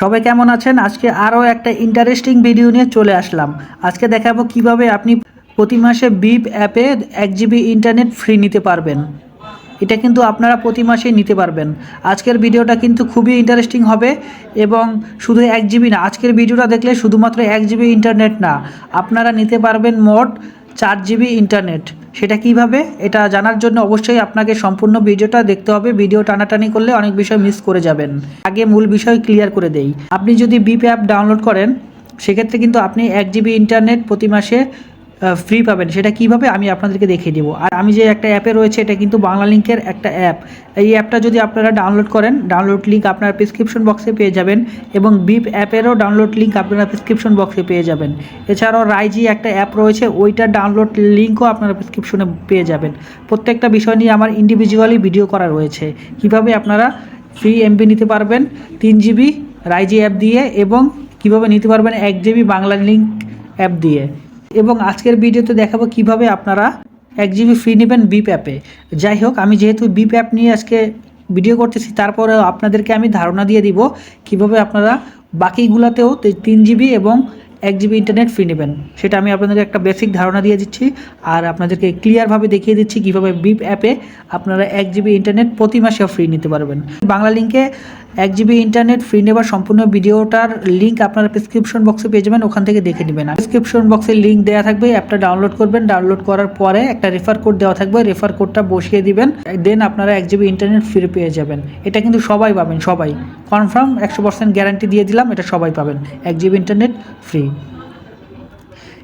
সবাই কেমন আছেন? আজকে আরও একটা ইন্টারেস্টিং ভিডিও নিয়ে চলে আসলাম। আজকে দেখাবো কীভাবে আপনি প্রতি মাসে বিপ অ্যাপে এক জিবি ইন্টারনেট ফ্রি নিতে পারবেন। এটা কিন্তু আপনারা প্রতি মাসেই নিতে পারবেন। আজকের ভিডিওটা কিন্তু খুবই ইন্টারেস্টিং হবে এবং শুধু এক জিবি না, আজকের ভিডিওটা দেখলে শুধুমাত্র এক জিবি ইন্টারনেট না, আপনারা নিতে পারবেন মোট চার জিবি ইন্টারনেট সেটা কীভাবে? এটা জানার জন্য অবশ্যই আপনাকে সম্পূর্ণ ভিডিওটা দেখতে হবে। ভিডিও টানাটানি করলে অনেক বিষয় মিস করে যাবেন। আগে মূল বিষয় ক্লিয়ার করে দেই। আপনি যদি বিপ অ্যাপ ডাউনলোড করেন, সেক্ষেত্রে কিন্তু আপনি এক জিবি ইন্টারনেট প্রতি মাসে ফ্রি পাবেন। সেটা কীভাবে আমি আপনাদেরকে দেখিয়ে দেবো। আর আমি যে একটা অ্যাপে রয়েছে, এটা কিন্তু বাংলা লিঙ্কের একটা অ্যাপ। এই অ্যাপটা যদি আপনারা ডাউনলোড করেন ডাউনলোড লিঙ্ক আপনার প্রেসক্রিপশন বক্সে পেয়ে যাবেন এবং বিপ অ্যাপেরও ডাউনলোড লিঙ্ক আপনারা প্রেসক্রিপশন বক্সে পেয়ে যাবেন। এছাড়াও রাইজি একটা অ্যাপ রয়েছে ওইটার ডাউনলোড লিঙ্কও আপনারা প্রেসক্রিপশনে পেয়ে যাবেন। প্রত্যেকটা বিষয় নিয়ে আমার ইন্ডিভিজুয়ালি ভিডিও করা রয়েছে। কীভাবে আপনারা ফ্রি এমবি নিতে পারবেন, তিন জিবি রাইজি অ্যাপ দিয়ে এবং কীভাবে নিতে পারবেন এক জিবি বাংলা লিঙ্ক অ্যাপ দিয়ে। এবং আজকের ভিডিওতে দেখাবো কীভাবে আপনারা এক জিবি ফ্রি নেবেন বিপ অ্যাপে যাই হোক, আমি যেহেতু বিপ অ্যাপ নিয়ে আজকে ভিডিও করতেছি তারপরে আপনাদেরকে আমি ধারণা দিয়ে দিব কীভাবে আপনারা বাকিগুলোতেও তিন জিবি এবং এক জিবি ইন্টারনেট ফ্রি নেবেন। সেটা আমি আপনাদেরকে একটা বেসিক ধারণা দিয়ে দিচ্ছি। আর আপনাদেরকে ক্লিয়ারভাবে দেখিয়ে দিচ্ছি কীভাবে বিপ অ্যাপে আপনারা এক জিবি ইন্টারনেট প্রতি মাসে ফ্রি নিতে পারবেন। বাংলা লিঙ্কে এক জিবি ইন্টারনেট ফ্রি নেবার সম্পূর্ণ ভিডিওটার লিঙ্ক আপনারা প্রেসক্রিপশন বক্সে পেয়ে যাবেন, ওখান থেকে দেখে নেবেন। প্রেসক্রিপশন বক্সে লিঙ্ক দেওয়া থাকবে অ্যাপটা ডাউনলোড করবেন ডাউনলোড করার পরে একটা রেফার কোড দেওয়া থাকবে রেফার কোডটা বসিয়ে দিবেন দেন আপনারা এক জিবি ইন্টারনেট ফ্রি পেয়ে যাবেন। এটা কিন্তু সবাই পাবেন, সবাই। কনফার্ম একশো পার্সেন্ট গ্যারান্টি দিয়ে দিলাম, এটা সবাই পাবেন। এক জিবি ইন্টারনেট ফ্রি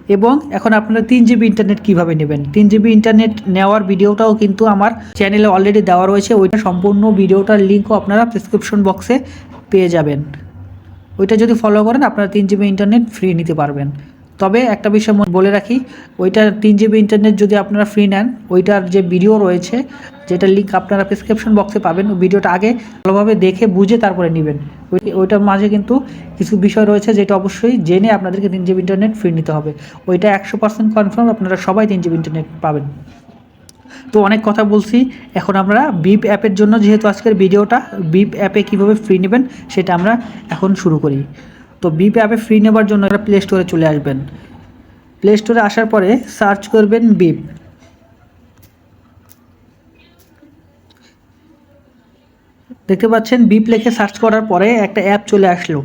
এবং এখন আপনারা তিন জিবি ইন্টারনেট কীভাবে নেবেন? তিন জিবি ইন্টারনেট নেওয়ার ভিডিওটাও কিন্তু আমার চ্যানেলে অলরেডি দেওয়া রয়েছে। ওইটা সম্পূর্ণ ভিডিওটার লিঙ্কও আপনারা প্রেসক্রিপশন বক্সে পেয়ে যাবেন। ওইটা যদি ফলো করেন, আপনারা তিন জিবি ইন্টারনেট ফ্রি নিতে পারবেন। তবে একটা বিষয় বলে রাখি ওইটার তিন জিবি ইন্টারনেট যদি আপনারা ফ্রি নেন, ওইটার যে ভিডিও রয়েছে, যেটা লিঙ্ক আপনারা প্রেসক্রিপশন বক্সে পাবেন ভিডিওটা আগে ভালোভাবে দেখে বুঝে তারপরে নেবেন। ওই- ওইটার মাঝে কিন্তু কিছু বিষয় রয়েছে যেটা অবশ্যই জেনে আপনাদেরকে তিন জিবি ইন্টারনেট ফ্রি নিতে হবে। ওইটা একশো পার্সেন্ট কনফার্ম আপনারা সবাই তিন জিবি ইন্টারনেট পাবেন। তো অনেক কথা বলছি, এখন আমরা বিপ অ্যাপের জন্য যেহেতু আজকের ভিডিওটা বিপ অ্যাপে কীভাবে ফ্রি নেবেন সেটা আমরা এখন শুরু করি। তো বিপ অ্যাপে ফ্রি নেবার জন্য একটা প্লে স্টোরে চলে আসবেন। প্লে স্টোরে আসার পরে সার্চ করবেন বিপ দেখতে পাচ্ছেন বিপ লেখে সার্চ করার পরে একটা অ্যাপ চলে আসলো।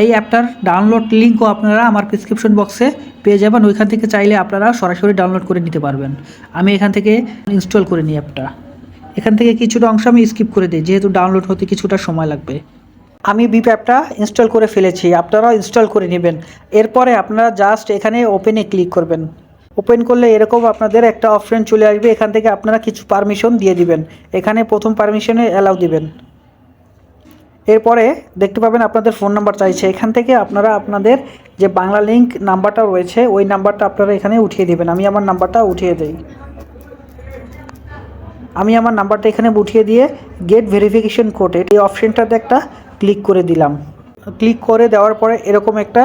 এই অ্যাপটার ডাউনলোড লিঙ্কও আপনারা আমার প্রেসক্রিপশন বক্সে পেয়ে যাবেন। ওইখান থেকে চাইলে আপনারা সরাসরি ডাউনলোড করে নিতে পারবেন। আমি এখান থেকে ইনস্টল করে নিই অ্যাপটা এখান থেকে কিছুটা অংশ আমি স্কিপ করে দিই, যেহেতু ডাউনলোড হতে কিছুটা সময় লাগবে। আমি বিপ অ্যাপটা ইনস্টল করে ফেলেছি, আপনারাও ইনস্টল করে নেবেন। এরপরে আপনারা জাস্ট এখানে ওপেনে ক্লিক করবেন। ওপেন করলে এরকম আপনাদের একটা অপশন চলে আসবে, এখান থেকে আপনারা কিছু পারমিশন দিয়ে দিবেন। এখানে প্রথম পারমিশনে অ্যালাউ দিবেন। এরপরে দেখতে পাবেন আপনাদের ফোন নাম্বার চাইছে। এখান থেকে আপনারা আপনাদের যে বাংলা লিঙ্ক নাম্বারটা রয়েছে, ওই নাম্বারটা আপনারা এখানে উঠিয়ে দেবেন। আমি আমার নাম্বারটা উঠিয়ে দিই। আমি আমার নাম্বারটা এখানে উঠিয়ে দিয়ে গেট ভেরিফিকেশন কোডে এই অপশনটাতে একটা ক্লিক করে দিলাম। ক্লিক করে দেওয়ার পরে এরকম একটা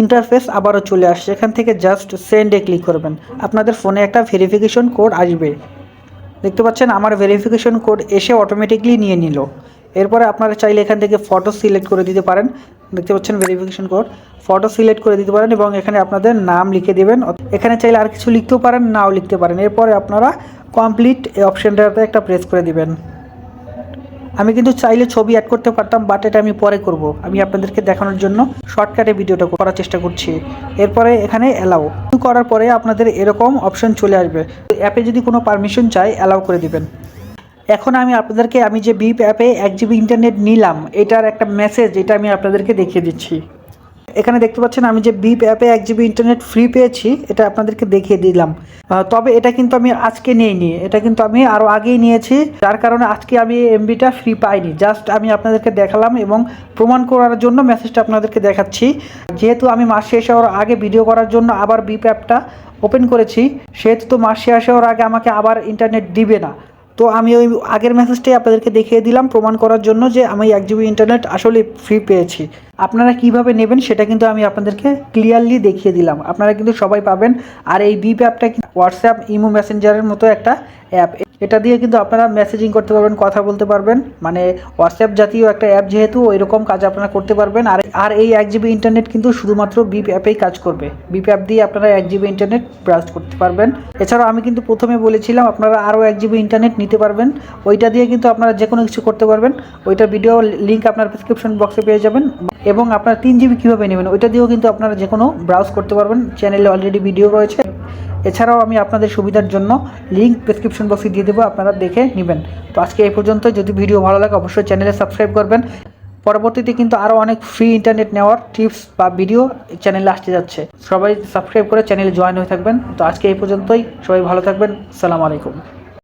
ইন্টারফেস আবারও চলে আসছে। এখান থেকে জাস্ট সেন্ডে ক্লিক করবেন। আপনাদের ফোনে একটা ভেরিফিকেশন কোড আসবে। দেখতে পাচ্ছেন আমার ভেরিফিকেশন কোড এসে অটোমেটিকলি নিয়ে নিল। এরপরে আপনারা চাইলে এখান থেকে ফটো সিলেক্ট করে দিতে পারেন। দেখতে পাচ্ছেন ভেরিফিকেশন কোড ফটো সিলেক্ট করে দিতে পারেন এবং এখানে আপনাদের নাম লিখে দেবেন। এখানে চাইলে আর কিছু লিখতেও পারেন, নাও লিখতে পারেন। এরপরে আপনারা কমপ্লিট এই অপশানটাতে একটা প্রেস করে দিবেন। আমি কিন্তু চাইলে ছবি অ্যাড করতে পারতাম বাট এটা আমি পরে করব। আমি আপনাদেরকে দেখানোর জন্য শর্টকাটে ভিডিওটা করার চেষ্টা করছি। এরপরে এখানে অ্যালাউ করার পরে আপনাদের এরকম অপশন চলে আসবে। অ্যাপে যদি কোনো পারমিশন চাই অ্যালাউ করে দিবেন। এখন আমি আপনাদেরকে, আমি যে বিপ অ্যাপে এক জিবি ইন্টারনেট নিলাম, এটার একটা মেসেজ এটা আমি আপনাদেরকে দেখিয়ে দিচ্ছি। এখানে দেখতে পাচ্ছেন আমি যে বিপ অ্যাপে এক জিবি ইন্টারনেট ফ্রি পেয়েছি, এটা আপনাদেরকে দেখিয়ে দিলাম। তবে এটা কিন্তু আমি আজকে নিইনি, এটা কিন্তু আমি আরও আগেই নিয়েছি, যার কারণে আজকে আমি এমবিটা ফ্রি পাইনি। জাস্ট আমি আপনাদেরকে দেখালাম এবং প্রমাণ করার জন্য মেসেজটা আপনাদেরকে দেখাচ্ছি। যেহেতু আমি মাস শেষ হওয়ার আগে ভিডিও করার জন্য আবার বিপ অ্যাপটা ওপেন করেছি, সেহেতু তো মাস শেষ হওয়ার আগে আমাকে আবার ইন্টারনেট দিবে না। তো আমি ওই আগের মেসেজটাই আপনাদেরকে দেখিয়ে দিলাম, প্রমাণ করার জন্য যে আমি এক জিবি ইন্টারনেট আসলে ফ্রি পেয়েছি। আপনারা কীভাবে নেবেন সেটা কিন্তু আমি আপনাদেরকে ক্লিয়ারলি দেখিয়ে দিলাম। আপনারা কিন্তু সবাই পাবেন। আর এই বিপ অ্যাপটা হোয়াটসঅ্যাপ ইমো মেসেঞ্জারের মতো একটা অ্যাপ এটা দিয়ে কিন্তু আপনারা মেসেজিং করতে পারবেন, কথা বলতে পারবেন। মানে হোয়াটসঅ্যাপ জাতীয় একটা অ্যাপ যেহেতু ওই রকম কাজ আপনারা করতে পারবেন। আর আর এই এক জিবি ইন্টারনেট কিন্তু শুধুমাত্র বিপ অ্যাপেই কাজ করবে। বিপ অ্যাপ দিয়ে আপনারা এক জিবি ইন্টারনেট ব্রাউজ করতে পারবেন। এছাড়াও আমি কিন্তু প্রথমে বলেছিলাম, আপনারা আরও এক জিবি ইন্টারনেট নিতে পারবেন। ওইটা দিয়ে কিন্তু আপনারা যে কোনো কিছু করতে পারবেন। ওইটার ভিডিও লিঙ্ক আপনার প্রেসক্রিপশন বক্সে পেয়ে যাবেন। এবং আপনারা তিন জিবি কীভাবে নেবেন, ওইটা দিয়েও কিন্তু আপনারা যে কোনো ব্রাউজ করতে পারবেন। চ্যানেলে অলরেডি ভিডিও রয়েছে। এছাড়াও আমি আপনাদের সুবিধার জন্য লিঙ্ক প্রেসক্রিপশন বক্সে দিয়ে দেবো, আপনারা দেখে নেবেন। তো আজকে এই পর্যন্ত যদি ভিডিও ভালো লাগে, অবশ্যই চ্যানেলে সাবস্ক্রাইব করবেন। পরবর্তীতে কিন্তু আরও অনেক ফ্রি ইন্টারনেট নেওয়ার টিপস বা ভিডিও চ্যানেলে আসতে যাচ্ছে। সবাই সাবস্ক্রাইব করে চ্যানেলে জয়েন হয়ে থাকবেন। তো আজকে এই পর্যন্তই। সবাই ভালো থাকবেন। সালাম আলাইকুম।